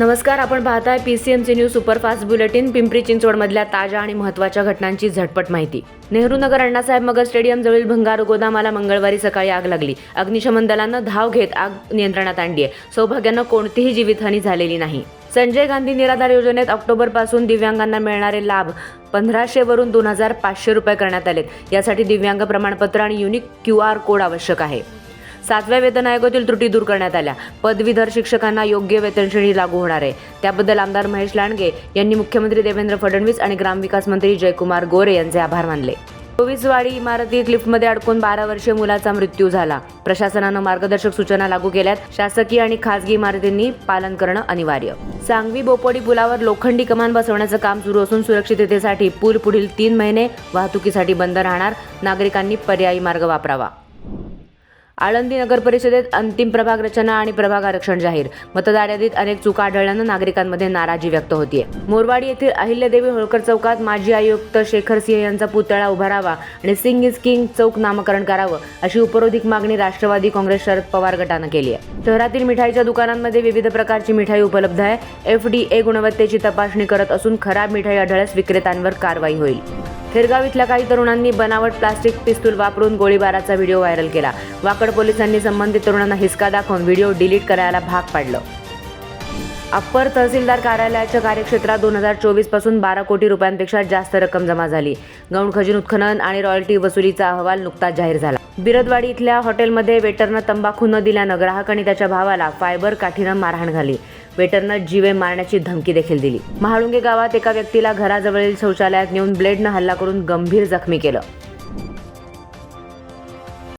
नमस्कार आपण पाहताय P C M C news superfast bulletin Pimpri चिंचवडमधल्या ताज्या आणि महत्त्वाच्या घटनांची झटपट माहिती. नेहरू नगर अण्णासाहेब मगर स्टेडियम जवळील भंगार गोदामाला मंगळवारी सकाळी आग लागली. अग्निशमन दलानं धाव घेत आग नियंत्रणात आणली आहे. सौभाग्यानं कोणतीही जीवितहानी झालेली नाही. संजय गांधी निराधार योजनेत ऑक्टोबरपासून दिव्यांगांना मिळणारे लाभ पंधराशे वरून दोन हजार पाचशे रुपये करण्यात आलेत. यासाठी दिव्यांग प्रमाणपत्र आणि युनिक क्यू आर कोड आवश्यक आहे. सातव्या वेतन आयोगातील त्रुटी दूर करण्यात आल्या. पदवीधर शिक्षकांना योग्य वेतनश्रेणी लागू होणार आहे. त्याबद्दल आमदार महेश लांडगे यांनी मुख्यमंत्री देवेंद्र फडणवीस आणि ग्रामविकास मंत्री जयकुमार गोरे यांचे आभार मानले. चोवीसवाडी इमारतीत लिफ्टमध्ये अडकून बारा वर्षीय मुलाचा मृत्यू झाला. प्रशासनानं मार्गदर्शक सूचना लागू केल्यात. शासकीय आणि खासगी इमारतींनी पालन करणं अनिवार्य. सांगवी बोपोडी पुलावर लोखंडी कमान बसवण्याचं काम सुरू असून सुरक्षिततेसाठी पूल पुढील तीन महिने वाहतुकीसाठी बंद राहणार. नागरिकांनी पर्यायी मार्ग वापरावा. आळंदी नगर परिषदेत अंतिम प्रभाग रचना आणि प्रभाग आरक्षण जाहीर. मतदार यादीत अनेक चुका आढळल्यानं नागरिकांमध्ये नाराजी व्यक्त होतीये. मोरवाडी येथील अहिल्यादेवी होळकर चौकात माजी आयुक्त शेखर सिंह यांचा पुतळा उभारावा आणि सिंग इज किंग चौक नामकरण करावं अशी उपरोधिक मागणी राष्ट्रवादी काँग्रेस शरद पवार गटानं केली आहे शहरातील मिठाईच्या दुकानांमध्ये विविध प्रकारची मिठाई उपलब्ध आहे. एफ डी ए गुणवत्तेची तपासणी करत असून खराब मिठाई आढळल्यास विक्रेत्यांवर कारवाई होईल. खेरगाव इथल्या काही तरुणांनी बनावट प्लास्टिक पिस्तूल वापरून गोळीबाराचा व्हिडिओ व्हायरल केला. वाकड पोलिसांनी संबंधित तरुणांना हिसका दाखवून व्हिडिओ डिलीट करायला भाग पाडलं. अप्पर तहसीलदार कार्यालयाच्या कार्यक्षेत्रात दोन हजार चोवीसपासून बारा कोटी रुपयांपेक्षा जास्त रक्कम जमा झाली. गौण खजिन उत्खनन आणि रॉयल्टी वसुलीचा अहवाल नुकताच जाहीर झाला. बिरदवाडी इथल्या हॉटेलमध्ये वेटरनं तंबाखू न दिल्यानं ग्राहक आणि त्याच्या भावाला फायबर काठीनं मारहाण घाली वेटरनं जीवे मारण्याची धमकी देखील दिली. महाळुंगे गावात एका व्यक्तीला घराजवळील शौचालयात नेऊन ब्लेडनं हल्ला करून गंभीर जखमी केलं.